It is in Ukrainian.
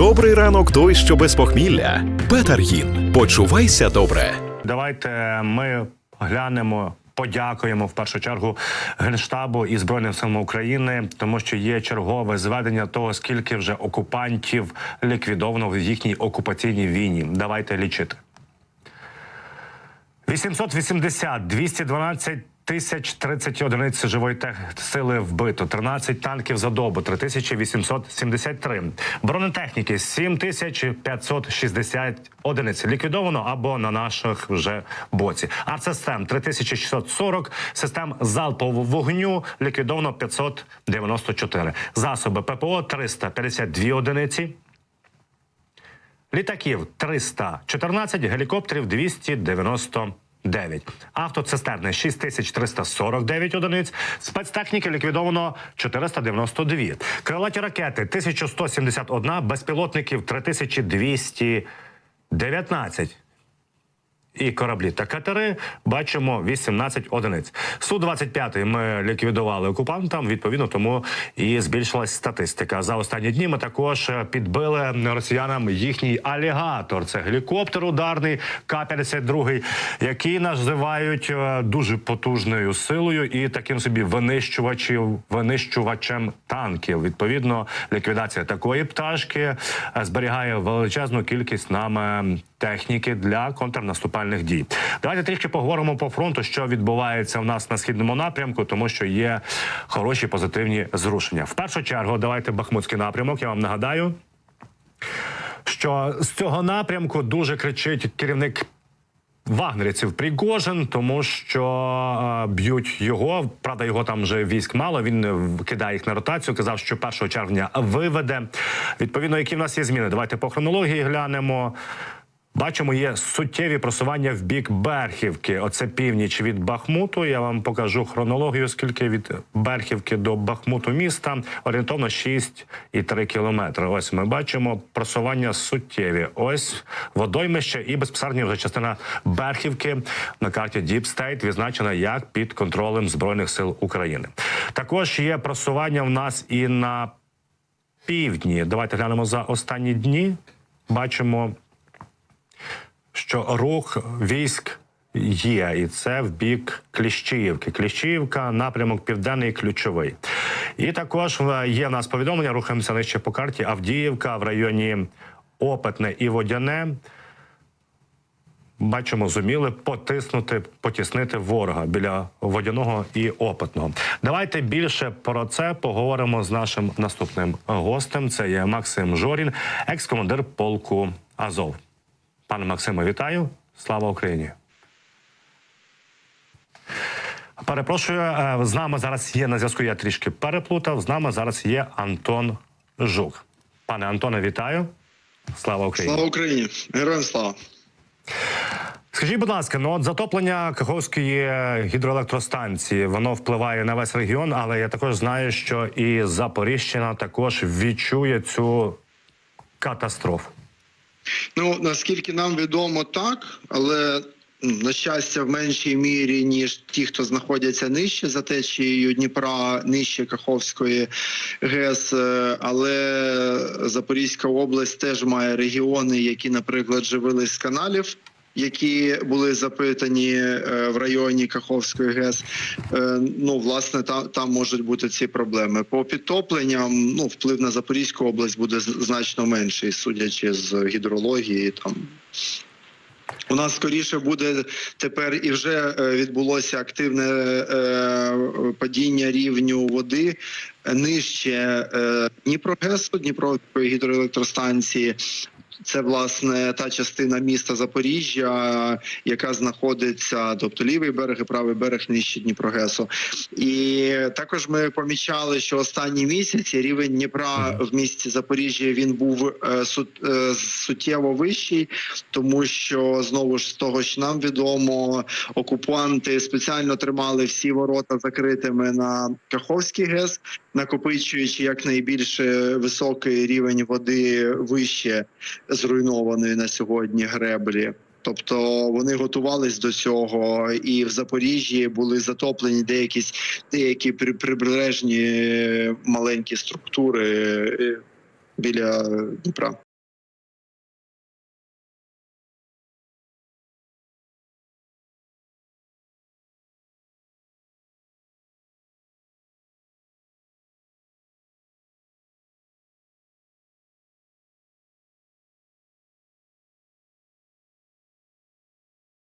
Добрий ранок той, що без похмілля. Бетаргін. Почувайся добре. Давайте ми глянемо. Подякуємо в першу чергу генштабу і збройним силам України, тому що є чергове зведення того, скільки вже окупантів ліквідовано в їхній окупаційній війні. Давайте лічити. 880, 212 тисяч 30 одиниць живої сили вбито, 13 танків за добу, 3873. Бронетехніки 7560 одиниць ліквідовано або на наших вже боці. Артсистем 3640, систем залпового вогню ліквідовано 594. Засоби ППО 352 одиниці. Літаків 314, гелікоптерів 299. Автоцистерни 6349 одиниць. Спецтехніки ліквідовано 492. Крилаті ракети 1171, безпілотників 3219. І кораблі та катери бачимо 18 одиниць. Су 25 ми ліквідували окупантам. Відповідно, тому і збільшилась статистика. За останні дні ми також е, підбили росіянам їхній алігатор. Це гелікоптер ударний К-52, який називають е, дуже потужною силою і таким собі винищувачів, винищувачем танків. Відповідно, ліквідація такої пташки е, зберігає величезну кількість нами техніки для контрнаступальних дій. Давайте трішки поговоримо по фронту, що відбувається у нас на східному напрямку, тому що є хороші позитивні зрушення. В першу чергу, давайте Бахмутський напрямок. Я вам нагадаю, що з цього напрямку дуже кричить керівник. Вагнерівців Пригожин, тому що е, б'ють його. Правда, його там вже військ мало. Він е, кидає їх на ротацію. Казав, що 1 червня виведе. Відповідно, які в нас є зміни. Давайте по хронології глянемо. Бачимо, є суттєві просування в бік Берхівки. Оце північ від Бахмуту. Я вам покажу хронологію, скільки від Берхівки до Бахмуту міста орієнтовно 6,3 кілометри. Ось ми бачимо просування суттєві. Ось водоймище і безпосередньо вже частина Берхівки на карті State відзначена як під контролем збройних сил України. Також є просування в нас і на півдні. Давайте глянемо за останні дні. Бачимо що рух військ є, і це в бік Кліщіївки. Кліщіївка, напрямок південний ключовий. І також є в нас повідомлення. Рухаємося нижче по карті. Авдіївка в районі Опитне і Водяне. Бачимо, зуміли потиснути, потіснити ворога біля водяного і опитного. Давайте більше про це поговоримо з нашим наступним гостем. Це є Максим Жорін, екс-командир полку Азов. Пане Максиме, вітаю. Слава Україні. Перепрошую, е, з нами зараз є на зв'язку. Я трішки переплутав. З нами зараз є Антон Жук. Пане Антоне, вітаю. Слава Україні. Слава Україні! Героям слава! Скажіть, будь ласка, ну от затоплення Каховської гідроелектростанції воно впливає на весь регіон, але я також знаю, що і Запоріжжя також відчує цю катастрофу. Ну наскільки нам відомо, так, але на щастя, в меншій мірі ніж ті, хто знаходяться нижче за течією Дніпра, нижче Каховської ГЕС. е, Але Запорізька область теж має регіони, які, наприклад, живились з каналів. Які були запитані е, в районі Каховської ГЕС, Е, ну власне там, там можуть бути ці проблеми. По підтопленням ну вплив на Запорізьку область буде значно менший, судячи з гідрології. Там у нас скоріше буде тепер і вже е, відбулося активне падіння рівню води нижче Дніпрогесу, Дніпровської гідроелектростанції. Це власне та частина міста Запоріжжя, яка знаходиться, тобто лівий берег і правий берег нижче Дніпрогесу. І також ми помічали, що останні місяці рівень Дніпра в місті Запоріжжя він був е, е, суттєво вищий, тому що знову ж з того, що нам відомо, окупанти спеціально тримали всі ворота закритими на Каховський ГЕС, накопичуючи якнайбільше високий рівень води вище зруйнованої на сьогодні греблі. Тобто вони готувались до цього, і в Запоріжжі були затоплені деякі деякі при- прибережні маленькі структури е, біля Дніпра.